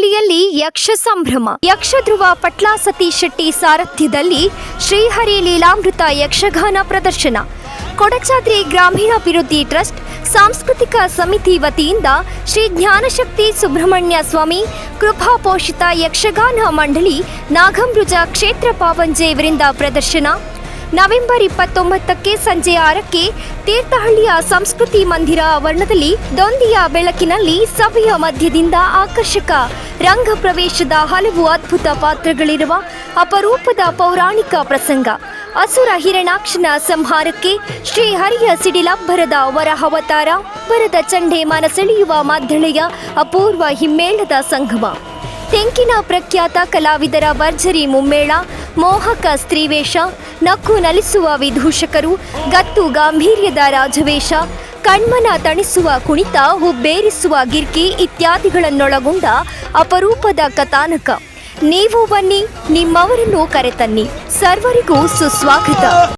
ತೀರ್ಥಹಳ್ಳಿಯಲ್ಲಿ ಯಕ್ಷ ಸಂಭ್ರಮ. ಯಕ್ಷಧ್ರುವ ಪಟ್ಲಾ ಸತೀಶ್ ಶೆಟ್ಟಿ ಸಾರಥ್ಯದಲ್ಲಿ ಶ್ರೀಹರಿ ಲೀಲಾಮೃತ ಯಕ್ಷಗಾನ ಪ್ರದರ್ಶನ. ಕೊಡಚಾದ್ರಿ ಗ್ರಾಮೀಣಾಭಿವೃದ್ಧಿ ಟ್ರಸ್ಟ್ ಸಾಂಸ್ಕೃತಿಕ ಸಮಿತಿ ವತಿಯಿಂದ ಶ್ರೀ ಜ್ಞಾನಶಕ್ತಿ ಸುಬ್ರಹ್ಮಣ್ಯ ಸ್ವಾಮಿ, ಕೃಪಾ ಪೋಷಿತ ಯಕ್ಷಗಾನ ಮಂಡಳಿ ನಾಗಂಬೃಜ ಕ್ಷೇತ್ರ ಪಾವಂಜೆ ಇವರಿಂದ ಪ್ರದರ್ಶನ. ನವೆಂಬರ್ ಇಪ್ಪತ್ತೊಂಬತ್ತಕ್ಕೆ ಸಂಜೆ ಆರಕ್ಕೆ ತೀರ್ಥಹಳ್ಳಿಯ ಸಂಸ್ಕೃತಿ ಮಂದಿರ ಆವರಣದಲ್ಲಿ ದೊಂದಿಯ ಬೆಳಕಿನಲ್ಲಿ ಸಭೆಯ ಮಧ್ಯದಿಂದ ಆಕರ್ಷಕ ರಂಗ ಪ್ರವೇಶದ ಹಲವು ಅದ್ಭುತ ಪಾತ್ರಗಳಿರುವ ಅಪರೂಪದ ಪೌರಾಣಿಕ ಪ್ರಸಂಗ. ಅಸುರ ಹಿರಣಾಕ್ಷನ ಸಂಹಾರಕ್ಕೆ ಶ್ರೀ ಹರಿಯ ಸಿಡಿಲಬ್ಬರದ ವರಹವತಾರ ಬರದ ಚಂಡೆ ಮನಸೆಳೆಯುವ ಮಾದ್ದಳೆಯ ಅಪೂರ್ವ ಹಿಮ್ಮೇಳದ ಸಂಗಮ. ತೆಂಕಿನ ಪ್ರಖ್ಯಾತ ಕಲಾವಿದರ ಭರ್ಜರಿ ಮುಮ್ಮೇಳ, ಮೋಹಕ ಸ್ತ್ರೀವೇಷ, ನಕ್ಕು ನಲಿಸುವ ವಿದೂಷಕರು ಗತ್ತು ಗಾಂಭೀರ್ಯದ ರಾಜವೇಷ, ಕಣ್ಮನ ತಣಿಸುವ ಕುಣಿತ, ಹುಬ್ಬೇರಿಸುವ ಗಿರ್ಕಿ ಇತ್ಯಾದಿಗಳನ್ನೊಳಗೊಂಡ ಅಪರೂಪದ ಕಥಾನಕ. ನೀವು ಬನ್ನಿ, ನಿಮ್ಮವರನ್ನು ಕರೆತನ್ನಿ. ಸರ್ವರಿಗೂ ಸುಸ್ವಾಗತ.